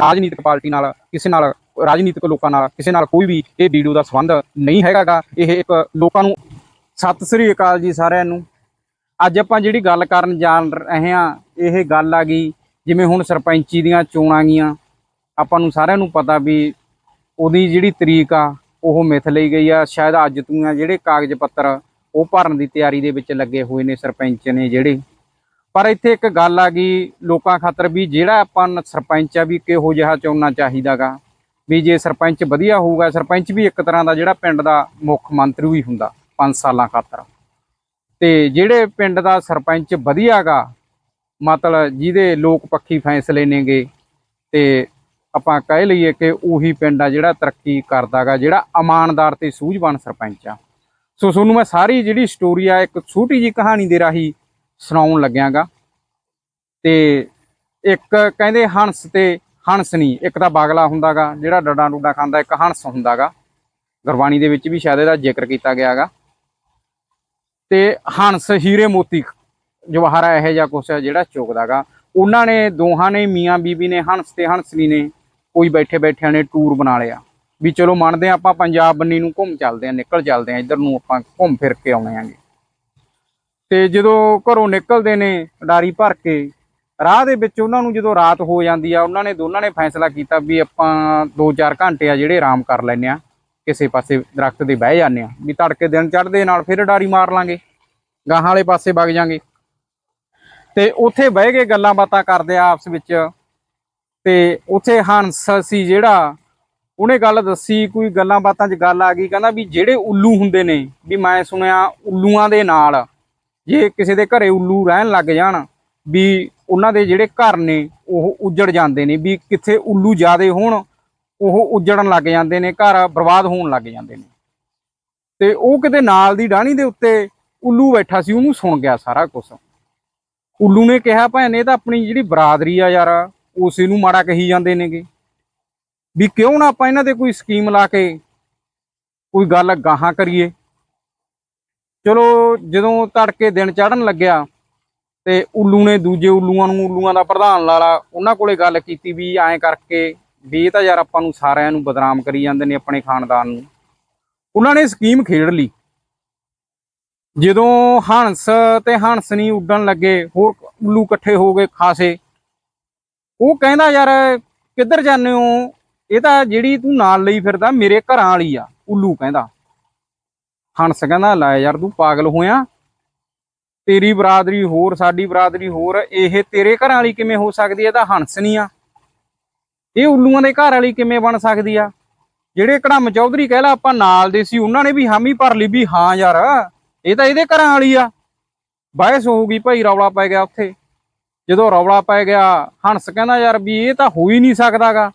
ਰਾਜਨੀਤਿਕ ਪਾਰਟੀ ਨਾਲ, ਕਿਸੇ ਨਾਲ, ਰਾਜਨੀਤਿਕ ਲੋਕਾਂ ਨਾਲ, ਕਿਸੇ ਨਾਲ ਕੋਈ ਵੀ ਇਹ ਵੀਡੀਓ ਦਾ ਸੰਬੰਧ ਨਹੀਂ ਹੈਗਾਗਾ। ਇਹ ਇੱਕ ਲੋਕਾਂ ਨੂੰ ਸਤਿ ਸ੍ਰੀ ਅਕਾਲ ਜੀ ਸਾਰਿਆਂ ਨੂੰ। ਅੱਜ ਆਪਾਂ ਜਿਹੜੀ ਗੱਲ ਕਰਨ ਜਾਣ ਰਹੇ ਹਾਂ, ਇਹ ਗੱਲ ਆ ਗਈ ਜਿਵੇਂ ਹੁਣ ਸਰਪੰਚੀ ਦੀਆਂ ਚੋਣਾਂ ਗਈਆਂ। ਆਪਾਂ ਨੂੰ ਸਾਰਿਆਂ ਨੂੰ ਪਤਾ ਵੀ ਉਹਦੀ ਜਿਹੜੀ ਤਰੀਕ ਆ, ਉਹ ਮਿਥ ਲਈ ਗਈ ਆ। ਸ਼ਾਇਦ ਅੱਜ ਤੋਂ ਆ ਜਿਹੜੇ ਕਾਗਜ਼ ਪੱਤਰ ਉਹ ਭਰਨ ਦੀ ਤਿਆਰੀ ਦੇ ਵਿੱਚ ਲੱਗੇ ਹੋਏ ਨੇ ਸਰਪੰਚ ਨੇ ਜਿਹੜੇ। ਪਰ ਇੱਥੇ ਇੱਕ ਗੱਲ ਆ ਗਈ ਲੋਕਾਂ ਖਾਤਰ ਵੀ ਜਿਹੜਾ ਆਪਾਂ ਸਰਪੰਚ ਆ ਵੀ ਕਿਹੋ ਜਿਹਾ ਚੁਣਨਾ ਚਾਹੀਦਾਗਾ। ਵੀ ਜੇ ਸਰਪੰਚ ਵਧੀਆ ਹੋਊਗਾ, ਸਰਪੰਚ ਵੀ ਇੱਕ ਤਰ੍ਹਾਂ ਦਾ ਜਿਹੜਾ ਪਿੰਡ ਦਾ ਮੁੱਖ ਮੰਤਰੀ ਵੀ ਹੁੰਦਾ 5 ਸਾਲਾਂ ਖਾਤਰ। ਤੇ ਜਿਹੜੇ ਪਿੰਡ ਦਾ ਸਰਪੰਚ ਵਧੀਆਗਾ, ਮਤਲਬ ਜਿਹਦੇ ਲੋਕ ਪੱਖੀ ਫੈਸਲੇ ਨੇਗੇ, ਤੇ ਆਪਾਂ ਕਹਿ ਲਈਏ ਕਿ ਉਹੀ ਪਿੰਡ ਆ ਜਿਹੜਾ ਤਰੱਕੀ ਕਰਦਾਗਾ, ਜਿਹੜਾ ਇਮਾਨਦਾਰ ਤੇ ਸੂਝਵਾਨ ਸਰਪੰਚ ਆ। ਸੋ ਤੁਹਾਨੂੰ ਮੈਂ ਸਾਰੀ ਜਿਹੜੀ ਸਟੋਰੀ ਆ, ਇੱਕ ਛੋਟੀ ਜੀ ਕਹਾਣੀ ਦੇ ਰਾਹੀਂ ਸੁਣਾਉਣ ਲੱਗਿਆਗਾ। ਤੇ ਇੱਕ ਕਹਿੰਦੇ ਹੰਸ ਤੇ ਹੰਸ ਨਹੀਂ ਇੱਕ ਤਾਂ ਬਾਗਲਾ ਹੁੰਦਾਗਾ, ਜਿਹੜਾ ਡੱਡਾ ਡੂਡਾ ਖਾਂਦਾ, ਇੱਕ ਹੰਸ ਹੁੰਦਾਗਾ। ਗੁਰਬਾਣੀ ਦੇ ਵਿੱਚ ਵੀ ਸ਼ਾਇਦ ਇਹਦਾ ਜ਼ਿਕਰ ਕੀਤਾ ਗਿਆਗਾ। ਤੇ ਹੰਸ ਹੀਰੇ ਮੋਤੀ, ਜਵਾਹਰਾ ਇਹੋ ਜਿਹਾ ਕੁਛ ਹੈ ਜਿਹੜਾ ਚੁਗਦਾਗਾ। ਉਹਨਾਂ ਨੇ, ਦੋਹਾਂ ਨੇ, ਮੀਆਂ ਬੀਬੀ ਨੇ, ਹੰਸ ਤੇ ਹੰਸਨੀ ਨੇ ਕੋਈ ਬੈਠੇ ਬੈਠਿਆਂ ਨੇ ਟੂਰ ਬਣਾ ਲਿਆ। ਵੀ ਚਲੋ ਮੰਨਦੇ ਹਾਂ ਆਪਾਂ ਪੰਜਾਬ ਬੰਨੀ ਨੂੰ ਘੁੰਮ ਚੱਲਦੇ ਆਂ ਨਿਕਲ ਚੱਲਦੇ ਆਂ ਇੱਧਰ ਨੂੰ ਆਪਾਂ ਘੁੰਮ ਫਿਰ ਕੇ ਆਉਣੇ ਆਂਗੇ। ਤੇ ਜਦੋਂ ਘਰੋਂ ਨਿਕਲਦੇ ਨੇ ਡਾਰੀ ਭਰ ਕੇ, ਰਾਹ ਦੇ ਵਿੱਚ ਉਹਨਾਂ ਨੂੰ ਜਦੋਂ ਰਾਤ ਹੋ ਜਾਂਦੀ ਆ, ਉਹਨਾਂ ਨੇ ਦੋਨਾਂ ਨੇ ਫੈਸਲਾ ਕੀਤਾ ਵੀ ਆਪਾਂ 2-4 ਘੰਟੇ ਆ ਜਿਹੜੇ ਆਰਾਮ ਕਰ ਲੈਨੇ ਆ, ਕਿਸੇ ਪਾਸੇ ਦਰਖਤ ਦੇ ਬਹਿ ਜਾਂਦੇ ਆ, ਵੀ ਤੜਕੇ ਦਿਨ ਚੜ੍ਹਦੇ ਨਾਲ ਫਿਰ ਡਾਰੀ ਮਾਰ ਲਾਂਗੇ, ਗਾਹਾਂ ਵਾਲੇ ਪਾਸੇ ਵਗ ਜਾਾਂਗੇ। ਤੇ ਉੱਥੇ ਬਹਿ ਕੇ ਗੱਲਾਂ ਬਾਤਾਂ ਕਰਦੇ ਆ ਆਪਸ ਵਿੱਚ, ਤੇ ਉੱਥੇ ਹੰਸ ਸੀ ਜਿਹੜਾ, ਉਹਨੇ ਗੱਲ ਦੱਸੀ, ਕੋਈ ਗੱਲਾਂ ਬਾਤਾਂ 'ਚ ਗੱਲ ਆ ਗਈ, ਕਹਿੰਦਾ ਵੀ ਜਿਹੜੇ ਉੱਲੂ ਹੁੰਦੇ ਨੇ, ਵੀ ਮੈਂ ਸੁਣਿਆ ਉੱਲੂਆਂ ਦੇ ਨਾਲ ਜੇ ਕਿਸੇ ਦੇ ਘਰੇ ਉੱਲੂ ਰਹਿਣ ਲੱਗ ਜਾਣ ਵੀ ਉਹਨਾਂ ਦੇ ਜਿਹੜੇ ਘਰ ਨੇ, ਉਹ ਉੱਜੜ ਜਾਂਦੇ ਨੇ, ਵੀ ਕਿੱਥੇ ਉੱਲੂ ਜ਼ਿਆਦੇ ਹੋਣ, ਉਹ ਉੱਜੜਨ ਲੱਗ ਜਾਂਦੇ ਨੇ, ਘਰ ਬਰਬਾਦ ਹੋਣ ਲੱਗ ਜਾਂਦੇ ਨੇ। ਤੇ ਉਹ ਕਿਤੇ ਨਾਲ ਦੀ ਡਾਣੀ ਦੇ ਉੱਤੇ ਉੱਲੂ ਬੈਠਾ ਸੀ, ਉਹਨੂੰ ਸੁਣ ਗਿਆ ਸਾਰਾ ਕੁਝ ਉੱਲੂ ਨੇ ਕਿਹਾ, ਭੈਣ, ਇਹ ਤਾਂ ਆਪਣੀ ਜਿਹੜੀ ਬਰਾਦਰੀ ਆ ਯਾਰ, ਉਸੇ ਨੂੰ ਮਾੜਾ ਕਹੀ ਜਾਂਦੇ ਨੇਗੇ। ਵੀ ਕਿਉਂ ਨਾ ਆਪਾਂ ਇਹਨਾਂ ਦੇ ਕੋਈ ਸਕੀਮ ਲਾ ਕੇ ਕੋਈ ਗੱਲ ਗਾਹਾਂ ਕਰੀਏ? ਚਲੋ ਜਦੋਂ ਤੜਕੇ ਦਿਨ ਚੜਨ ਲੱਗਿਆ ਤੇ ਉੱਲੂ ਨੇ ਦੂਜੇ ਉੱਲੂਆਂ ਨੂੰ ਉੱਲੂਆਂ ਦਾ ਪ੍ਰਧਾਨ ਲਾਲਾ ਉਹਨਾਂ ਕੋਲੇ ਗੱਲ ਕੀਤੀ ਵੀ ਐਂ ਕਰਕੇ ਵੀ ਇਹ ਤਾਂ ਯਾਰ ਆਪਾਂ ਨੂੰ ਸਾਰਿਆਂ ਨੂੰ ਬਦਨਾਮ ਕਰੀ ਜਾਂਦੇ ਨੇ ਆਪਣੇ ਖਾਨਦਾਨ ਨੂੰ। ਉਹਨਾਂ ਨੇ ਸਕੀਮ ਖੇਡ ਲਈ। ਜਦੋਂ ਹੰਸ ਤੇ ਹੰਸਨੀ ਉੱਡਣ ਲੱਗੇ, ਹੋਰ ਉੱਲੂ ਇਕੱਠੇ ਹੋ ਗਏ ਖਾਸੇ। ਉਹ ਕਹਿੰਦਾ ਯਾਰ ਕਿੱਧਰ ਜਾਂਦੇ ਹੋ? ਇਹ ਤਾਂ ਜਿਹੜੀ ਤੂੰ ਨਾਲ ਲਈ ਫਿਰਦਾ, ਮੇਰੇ ਘਰਾਂ ਵਾਲੀ ਆ, ਉੱਲੂ ਕਹਿੰਦਾ। ਹੰਸ ਕਹਿੰਦਾ, ਲੈ ਯਾਰ ਤੂੰ ਪਾਗਲ ਹੋਇਆ। ਤੇਰੀ ਬਰਾਦਰੀ ਹੋਰ, ਸਾਡੀ ਬਰਾਦਰੀ ਹੋਰ, ਇਹ ਤੇਰੇ ਘਰਾਂ ਵਾਲੀ ਕਿਵੇਂ ਹੋ ਸਕਦੀ ਹੈ ਇਹ ਤਾਂ ਹੰਸ ਨਹੀਂ ਆ। ਇਹ ਉੱਲੂਆਂ ਦੇ ਘਰ ਵਾਲੀ ਕਿਵੇਂ ਬਣ ਸਕਦੀ ਆ? ਜਿਹੜੇ ਕੜਮ ਚੌਧਰੀ ਕਹਿ ਲਾ, ਆਪਾਂ ਨਾਲ ਦੇ ਸੀ, ਉਹਨਾਂ ਨੇ ਵੀ ਹਾਮੀ ਭਰ ਲਈ ਵੀ ਹਾਂ ਯਾਰ, ਇਹ ਤਾਂ ਇਹਦੇ ਘਰਾਂ ਵਾਲੀ ਆ। ਬਹਿਸ ਹੋਊਗੀ ਭਾਈ, ਰੌਲਾ ਪੈ ਗਿਆ ਉੱਥੇ। ਜਦੋਂ ਰੌਲਾ ਪੈ ਗਿਆ, ਹੰਸ ਕਹਿੰਦਾ, ਯਾਰ ਵੀ ਇਹ ਤਾਂ ਹੋ ਹੀ ਨਹੀਂ ਸਕਦਾਗਾ।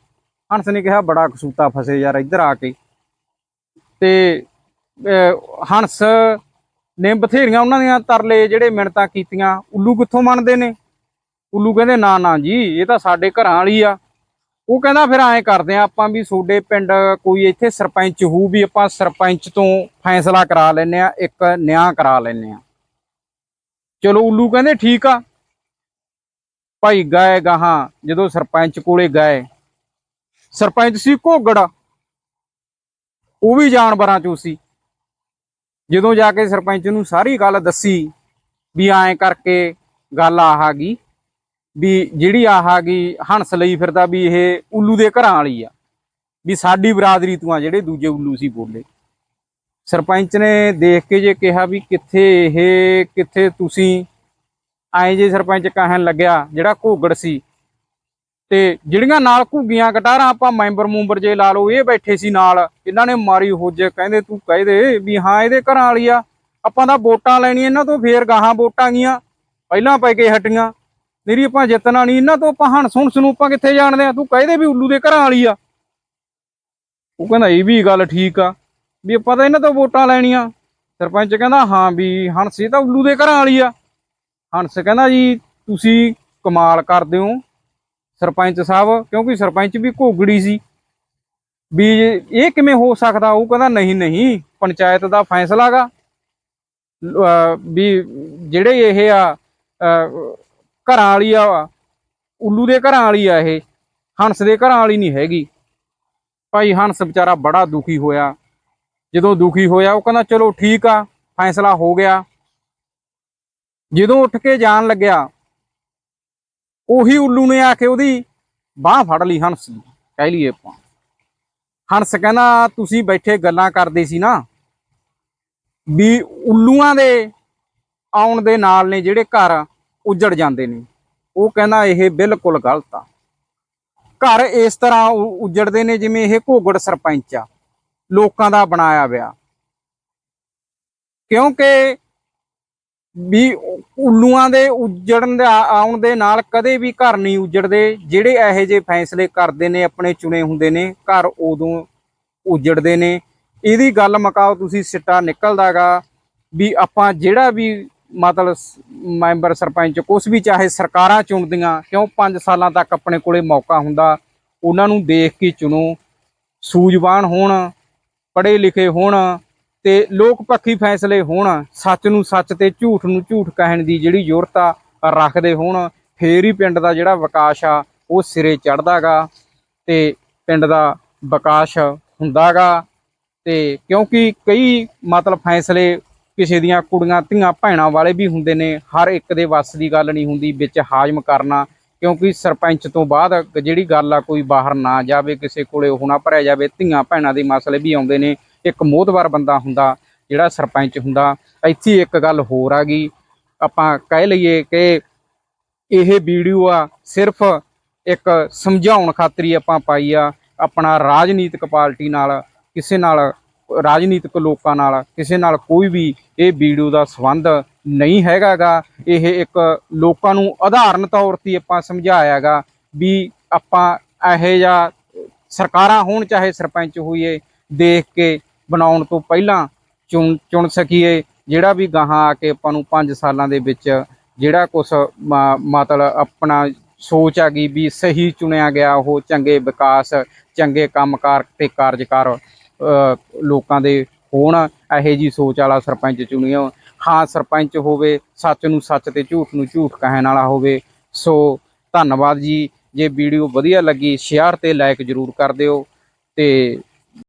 ਹੰਸ ਨੇ ਕਿਹਾ, ਬੜਾ ਕਸੂਤਾ ਫਸੇ ਯਾਰ ਇੱਧਰ ਆ ਕੇ। ਤੇ ਹੰਸ ਨੇ ਬਥੇਰੀਆਂ ਉਹਨਾਂ ਦੀਆਂ ਤਰਲੇ ਜਿਹੜੇ ਮਿੰਟਾਂ ਕੀਤੀਆਂ। ਉੱਲੂ ਕਿੱਥੋਂ ਮੰਨਦੇ ਨੇ? ਉੱਲੂ ਕਹਿੰਦੇ, ਨਾ ਨਾ ਜੀ, ਇਹ ਤਾਂ ਸਾਡੇ ਘਰਾਂ ਵਾਲੀ ਆ। ਉਹ ਕਹਿੰਦਾ, ਫਿਰ ਐਂ ਕਰਦੇ ਆ ਆਪਾਂ ਵੀ ਤੁਹਾਡੇ ਪਿੰਡ ਕੋਈ ਇੱਥੇ ਸਰਪੰਚ ਹੋਊ, ਵੀ ਆਪਾਂ ਸਰਪੰਚ ਤੋਂ ਫੈਸਲਾ ਕਰਾ ਲੈਨੇ ਆ ਇੱਕ ਨਿਆਂ ਕਰਾ ਲੈਨੇ ਆ ਚਲੋ, ਉੱਲੂ ਕਹਿੰਦੇ, ਠੀਕ ਆ। ਭਾਈ ਗਏ ਗਾਹਾਂ, ਜਦੋਂ ਸਰਪੰਚ ਕੋਲੇ ਗਏ। ਸਰਪੰਚ ਸੀ ਘੋਗੜ। ਉਹ ਵੀ ਜਾਨਵਰਾਂ ਚੋਂ ਸੀ। ਜਦੋਂ ਜਾ ਕੇ ਸਰਪੰਚ ਨੂੰ ਸਾਰੀ ਗੱਲ ਦੱਸੀ ਵੀ ਐਂ ਕਰਕੇ ਗੱਲ ਆਹ ਗਈ, ਵੀ ਜਿਹੜੀ ਆਹ ਗਈ ਹੰਸ ਲਈ ਫਿਰਦਾ ਵੀ ਇਹ ਉੱਲੂ ਦੇ ਘਰਾਂ ਵਾਲੀ ਆ, ਵੀ ਸਾਡੀ ਬਰਾਦਰੀ ਤੋਂ ਆ ਜਿਹੜੇ ਦੂਜੇ ਉੱਲੂ ਸੀ ਬੋਲੇ। ਸਰਪੰਚ ਨੇ ਦੇਖ ਕੇ ਜੇ ਕਿਹਾ ਵੀ ਕਿੱਥੇ ਇਹ, ਕਿੱਥੇ ਤੁਸੀਂ, ਐਂ ਜੇ ਸਰਪੰਚ ਕਹਿਣ ਲੱਗਿਆ ਜਿਹੜਾ ਘੋਗੜ ਸੀ ਤੇ ਜਿਹੜੀਆਂ ਨਾਲ ਘੁੱਗੀਆਂ ਕਟਾਰਾਂ ਆਪਾਂ ਮੈਂਬਰ ਮੂੰਬਰ ਜੇ ਲਾ ਲਓ, ਇਹ ਬੈਠੇ ਸੀ ਨਾਲ। ਇਹਨਾਂ ਨੇ ਮਾਰੀ ਹੁੱਜ, ਕਹਿੰਦੇ ਤੂੰ ਕਹਿ ਵੀ ਹਾਂ, ਇਹਦੇ ਘਰਾਂ ਵਾਲੀ ਆ। ਆਪਾਂ ਤਾਂ ਵੋਟਾਂ ਲੈਣੀਆਂ, ਇਹਨਾਂ ਤੋਂ ਫੇਰ ਗਾਹਾਂ ਵੋਟਾਂ ਗੀਆਂ ਪਹਿਲਾਂ ਪੈ ਕੇ ਹਟੀਆਂ। ਮੇਰੀ ਆਪਾਂ ਜਿੱਤਣਾ ਨਹੀਂ, ਇਹਨਾਂ ਤੋਂ ਆਪਾਂ ਹਣ ਸੁਣ ਸੁਣੂ ਆਪਾਂ ਕਿੱਥੇ ਜਾਣਦੇ ਆ? ਤੂੰ ਕਹਿ ਦੇ ਵੀ ਉੱਲੂ ਦੇ ਘਰਾਂ ਵਾਲੀ ਆ। ਉਹ ਕਹਿੰਦਾ, ਇਹ ਵੀ ਗੱਲ ਠੀਕ ਆ, ਵੀ ਆਪਾਂ ਤਾਂ ਇਹਨਾਂ ਤੋਂ ਵੋਟਾਂ ਲੈਣੀਆਂ। ਸਰਪੰਚ ਕਹਿੰਦਾ, ਹਾਂ ਵੀ ਹੰਸ, ਇਹ ਤਾਂ ਉੱਲੂ ਦੇ ਘਰਾਂ ਵਾਲੀ ਆ। ਹੰਸ ਕਹਿੰਦਾ ਜੀ, ਤੁਸੀਂ ਕਮਾਲ ਕਰਦੇ ਹੋ। ਸਰਪੰਚ ਸਾਹਿਬ, ਕਿਉਂਕਿ ਸਰਪੰਚ ਵੀ ਘੋਗੜੀ ਸੀ। ਵੀ ਇਹ ਕਿਵੇਂ ਹੋ ਸਕਦਾ? ਉਹ ਕਹਿੰਦਾ, ਨਹੀਂ ਨਹੀਂ, ਪੰਚਾਇਤ ਦਾ ਫੈਸਲਾ ਫੈਸਲਾਗਾ ਵੀ ਜਿਹੜੇ ਇਹ ਆ ਘਰਾਂ ਵਾਲੀ ਆ, ਉੱਲੂ ਦੇ ਘਰਾਂ ਵਾਲੀ ਆ ਇਹ, ਹੰਸ ਦੇ ਘਰਾਂ ਵਾਲੀ ਨਹੀਂ ਹੈਗੀ। ਭਾਈ ਹੰਸ ਵਿਚਾਰਾ ਬੜਾ ਦੁਖੀ ਹੋਇਆ। ਜਦੋਂ ਦੁਖੀ ਹੋਇਆ, ਉਹ ਕਹਿੰਦਾ, ਚਲੋ ਠੀਕ ਆ, ਫੈਸਲਾ ਹੋ ਗਿਆ। ਜਦੋਂ ਉੱਠ ਕੇ ਜਾਣ ਲੱਗਿਆ ਉਹੀ ਉੱਲੂ ਨੇ ਆ ਕੇ ਉਹਦੀ ਬਾਹ ਫੜ ਲਈ ਹੰਸ ਦੀ, ਕਹਿ ਲਈਏ ਆਪਾਂ। ਹੰਸ ਕਹਿੰਦਾ, ਤੁਸੀਂ ਬੈਠੇ ਗੱਲਾਂ ਕਰਦੇ ਸੀ ਨਾ ਵੀ ਉੱਲੂਆਂ ਦੇ ਆਉਣ ਦੇ ਨਾਲ ਨੇ ਜਿਹੜੇ ਘਰ ਉੱਜੜ ਜਾਂਦੇ ਨੇ। ਉਹ ਕਹਿੰਦਾ, ਇਹ ਬਿਲਕੁਲ ਗਲਤ ਆ। ਘਰ ਇਸ ਤਰ੍ਹਾਂ ਉ- ਉੱਜੜਦੇ ਨੇ ਜਿਵੇਂ ਇਹ ਘੋਗੜ ਸਰਪੰਚ ਆ, ਲੋਕਾਂ ਦਾ ਬਣਾਇਆ ਵਿਆ ਕਿਉਂਕਿ ਵੀ ਉੱਲੂਆਂ ਦੇ ਉੱਜੜਨ ਦੇ ਆਉਣ ਦੇ ਨਾਲ ਕਦੇ ਵੀ ਘਰ ਨਹੀਂ ਉੱਜੜਦੇ, ਜਿਹੜੇ ਇਹੋ ਜਿਹੇ ਫੈਸਲੇ ਕਰਦੇ ਨੇ, ਆਪਣੇ ਚੁਣੇ ਹੁੰਦੇ ਨੇ, ਘਰ ਉਦੋਂ ਉੱਜੜਦੇ ਨੇ। ਇਹਦੀ ਗੱਲ ਮਕਾਓ ਤੁਸੀਂ, ਸਿੱਟਾ ਨਿਕਲਦਾਗਾ ਵੀ ਆਪਾਂ ਜਿਹੜਾ ਵੀ ਮਤਲਬ ਮੈਂਬਰ ਸਰਪੰਚ, ਕੁਛ ਵੀ ਚਾਹੇ ਸਰਕਾਰਾਂ ਚੁਣਦੀਆਂ, ਕਿਉਂ 5 ਸਾਲਾਂ ਤੱਕ ਆਪਣੇ ਕੋਲੇ ਮੌਕਾ ਹੁੰਦਾ, ਉਹਨਾਂ ਨੂੰ ਦੇਖ ਕੇ ਚੁਣੋ। ਸੂਝਵਾਨ ਹੋਣ, ਪੜ੍ਹੇ ਲਿਖੇ ਹੋਣ ਤੇ ਲੋਕ ਪੱਖੀ ਫੈਸਲੇ ਹੋਣ, ਸੱਚ ਨੂੰ ਸੱਚ ਤੇ ਝੂਠ ਨੂੰ ਝੂਠ ਕਹਿਣ ਦੀ ਜਿਹੜੀ ਜ਼ਰੂਰਤ ਆ, ਰੱਖਦੇ ਹੋਣ, ਫੇਰ ਹੀ ਪਿੰਡ ਦਾ ਜਿਹੜਾ ਵਿਕਾਸ ਆ, ਉਹ ਸਿਰੇ ਚੜਦਾਗਾ ਤੇ ਪਿੰਡ ਦਾ ਵਿਕਾਸ ਹੁੰਦਾਗਾ ਤੇ ਕਿਉਂਕਿ ਕਈ ਮਤਲਬ ਫੈਸਲੇ ਕਿਸੇ ਦੀਆਂ ਕੁੜੀਆਂ, ਧੀਆਂ, ਭੈਣਾਂ ਵਾਲੇ ਵੀ ਹੁੰਦੇ ਨੇ, ਹਰ ਇੱਕ ਦੇ ਵੱਸ ਦੀ ਗੱਲ ਨਹੀਂ ਹੁੰਦੀ, ਵਿੱਚ ਹਾਜ਼ਮ ਕਰਨਾ, ਕਿਉਂਕਿ ਸਰਪੰਚ ਤੋਂ ਬਾਅਦ ਜਿਹੜੀ ਗੱਲ ਆ, ਕੋਈ ਬਾਹਰ ਨਾ ਜਾਵੇ, ਕਿਸੇ ਕੋਲੇ ਉਹ ਨਾ ਭਰਿਆ ਜਾਵੇ, ਧੀਆਂ, ਭੈਣਾਂ ਦੇ ਮਸਲੇ ਵੀ ਆਉਂਦੇ ਨੇ ਇੱਕ ਮੋਹਤਵਾਰ ਬੰਦਾ ਹੁੰਦਾ, ਜਿਹੜਾ ਸਰਪੰਚ ਹੁੰਦਾ। ਇੱਥੇ ਇੱਕ ਗੱਲ ਹੋਰ ਆ ਗਈ। ਆਪਾਂ ਕਹਿ ਲਈਏ ਕਿ ਇਹ ਵੀਡੀਓ ਆ, ਸਿਰਫ ਇੱਕ ਸਮਝਾਉਣ ਖਾਤਰੀ ਆਪਾਂ ਪਾਈ ਆ। ਆਪਣਾ ਰਾਜਨੀਤਿਕ ਪਾਰਟੀ ਨਾਲ, ਕਿਸੇ ਨਾਲ, ਰਾਜਨੀਤਿਕ ਲੋਕਾਂ ਨਾਲ, ਕਿਸੇ ਨਾਲ ਕੋਈ ਵੀ ਇਹ ਵੀਡੀਓ ਦਾ ਸੰਬੰਧ ਨਹੀਂ ਹੈਗਾਗਾ। ਇਹ ਇੱਕ ਲੋਕਾਂ ਨੂੰ ਉਦਾਹਰਨ ਤੌਰ ਤੇ ਆਪਾਂ ਸਮਝਾਇਆਗਾ ਵੀ ਆਪਾਂ ਇਹੋ ਜਿਹਾ ਸਰਕਾਰਾਂ ਹੋਣ, ਚਾਹੇ ਸਰਪੰਚ ਹੋਈਏ, ਦੇਖ ਕੇ ਬਣਾਉਣ ਤੋਂ ਪਹਿਲਾਂ ਚੁਣ ਚੁਣ ਸਕੀਏ। ਜਿਹੜਾ ਵੀ ਗਾਹਾਂ ਆ ਕੇ ਆਪਾਂ ਨੂੰ 5 ਸਾਲਾਂ ਦੇ ਵਿੱਚ ਜਿਹੜਾ ਕੁਛ ਮ- ਮਤਲਬ ਆਪਣਾ ਸੋਚ ਆ ਗਈ ਵੀ ਸਹੀ ਚੁਣਿਆ ਗਿਆ, ਉਹ ਚੰਗੇ ਵਿਕਾਸ, ਚੰਗੇ ਕੰਮਕਾਰ ਤੇ ਕਾਰਜਕਾਰ ਲੋਕਾਂ ਦੇ ਹੋਣ, ਇਹੋ ਜੀ ਸੋਚ ਵਾਲਾ ਸਰਪੰਚ ਚੁਣਿਓ। ਹਾਂ, ਸਰਪੰਚ ਹੋਵੇ, ਸੱਚ ਨੂੰ ਸੱਚ ਤੇ ਝੂਠ ਨੂੰ ਝੂਠ ਕਹਿਣ ਵਾਲਾ ਹੋਵੇ। ਸੋ ਧੰਨਵਾਦ ਜੀ। ਜੇ ਵੀਡੀਓ ਵਧੀਆ ਲੱਗੀ, ਸ਼ੇਅਰ ਤੇ ਲਾਈਕ ਜਰੂਰ ਕਰ ਦਿਓ ਤੇ